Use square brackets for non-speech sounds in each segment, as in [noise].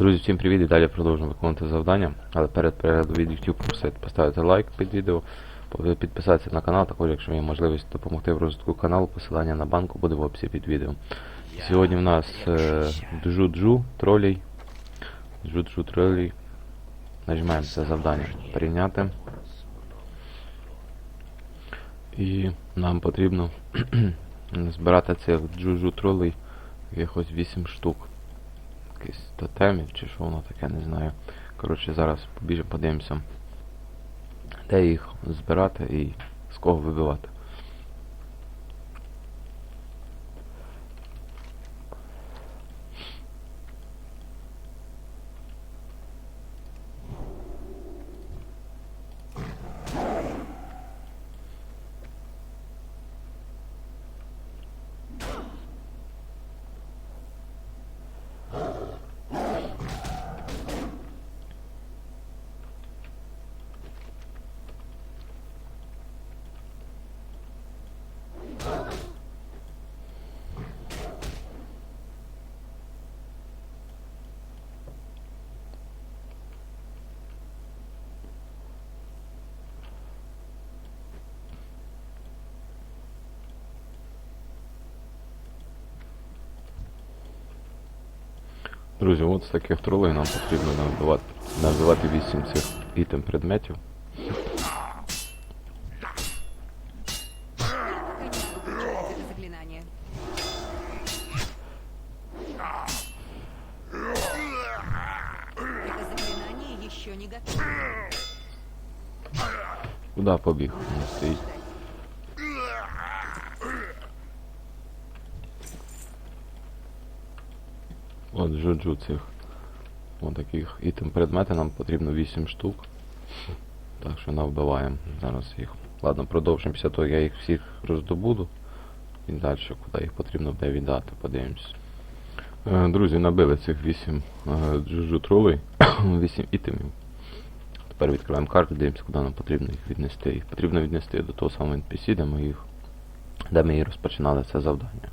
Друзі, всім привіт і далі продовжуємо виконувати завдання. Але перед переглядом від YouTube просить поставити лайк під відео, підписатися на канал, також якщо є можливість допомогти в розвитку каналу, посилання на банку буде в описі під відео. Сьогодні в нас е, джу-джу тролей. Джу-джу тролей. Нажимаємо це завдання прийняти. І нам потрібно [clears throat] збирати цих джу-джу тролей якихось 8 штук якісь тотемів чи що воно таке, не знаю. Коротше, зараз побіжемо подивимося, де їх збирати і з кого вибивати. Друзі, от з таких тролей нам потрібно набивати, набивати 8 цих ітем предметів. Куди побіг? Не стоїть. От джуджу цих. От таких ітем предмети нам потрібно 8 штук. Так що навбиваємо зараз їх. Ладно, продовжимо після того, я їх всіх роздобуду. І далі, куди їх потрібно буде віддати, подивимось. Е, Друзі, набили цих 8 джуджу тролей, [coughs] 8 ітемів. Тепер відкриваємо карту, дивимося, куди нам потрібно їх віднести. Їх потрібно віднести до того самого NPC, де ми їх, де ми і розпочинали це завдання.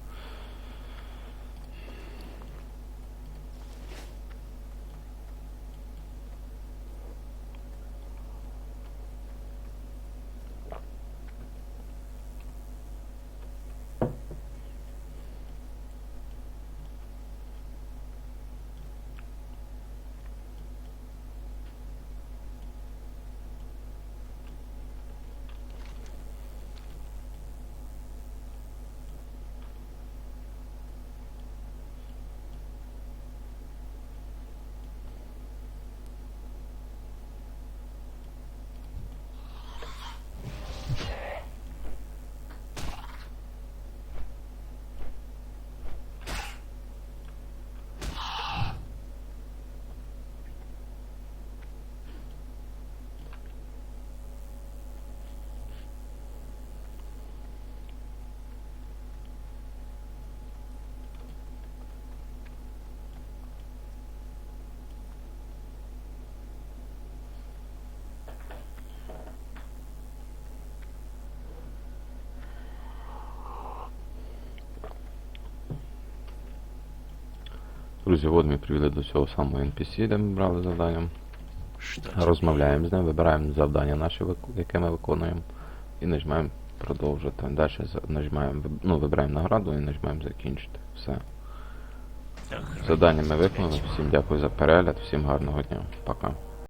Друзі, от ми привели до цього самого NPC, де ми брали завдання. Розмовляємо з ним, вибираємо завдання наше, яке ми виконуємо, і нажимаємо продовжити. Далі нажимаємо, ну, вибираємо награду і нажимаємо закінчити. Все. Завдання ми виконали. Всім дякую за перегляд, всім гарного дня. Пока.